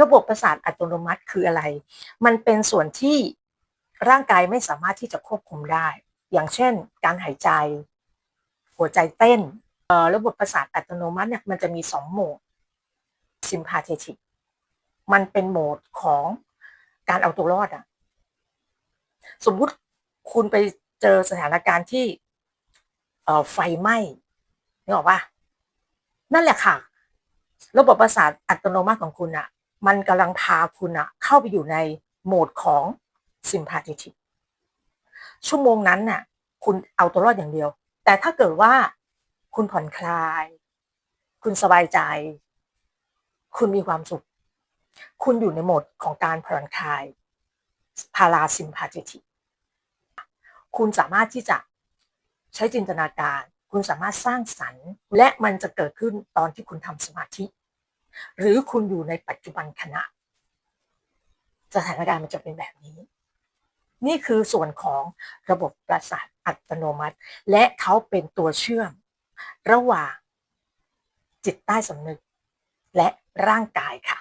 ระบบประสาทอัตโนมัติคืออะไร มันเป็นส่วนที่ร่างกายไม่สามารถที่จะควบคุมได้ อย่างเช่น การหายใจ หัวใจเต้นเอ่อระบบประสาทอัตโนมัติเนี่ยมันจะมีสองโหมด sympathetic มันเป็นโหมดของการเอาตัวรอดอะสมมุติคุณไปเจอสถานการณ์ที่ไฟไหม้นึกออกปะนั่นแหละค่ะ ระบบประสาทอัตโนมัติของคุณอะ มันกำลังพาคุณอะเข้าไปอยู่ในโหมดของ sympathetic ชั่วโมงนั้นน่ะ คุณเอาตัวรอดอย่างเดียว แต่ถ้าเกิดว่าคุณผ่อนคลาย คุณสบายใจ คุณมีความสุข คุณอยู่ในโหมดของการผ่อนคลายพาราซิมพา t ติคุณสามารถที่จะใช้จินตนาการ คุณสามารถสร้างสรรค์ และมันจะเกิดขึ้นตอนที่คุณทำสมาธิ หรือคุณอยู่ในปัจจุบันขณะ สถานการณ์มันจะเป็นแบบนี้ นี่คือส่วนของระบบประสาทอัตโนมัติ และเขาเป็นตัวเชื่อม ระหว่างจิตใต้สำนึก และร่างกายค่ะ